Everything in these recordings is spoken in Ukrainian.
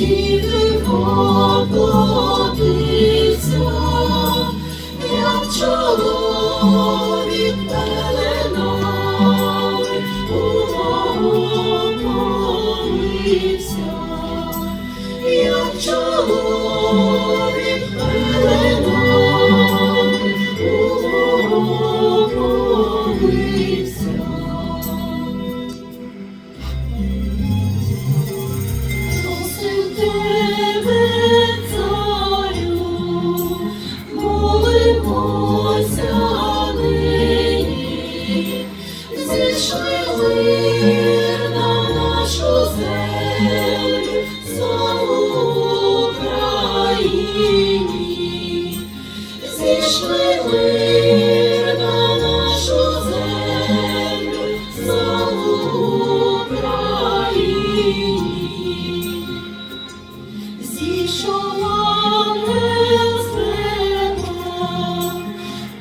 З діви знайшли на нашу землю, славу Україні. Зійшов ангел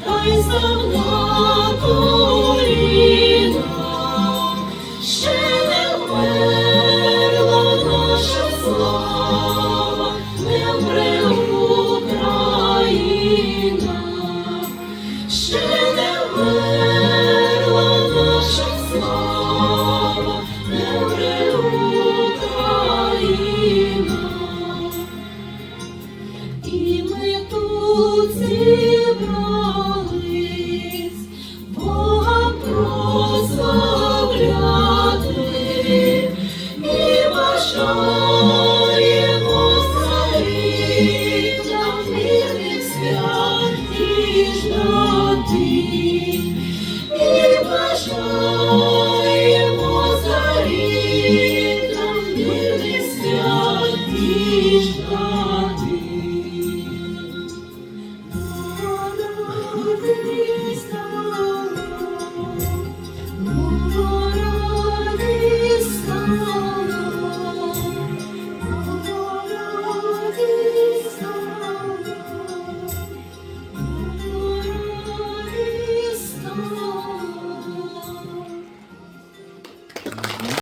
та й став Святий жди і бажа.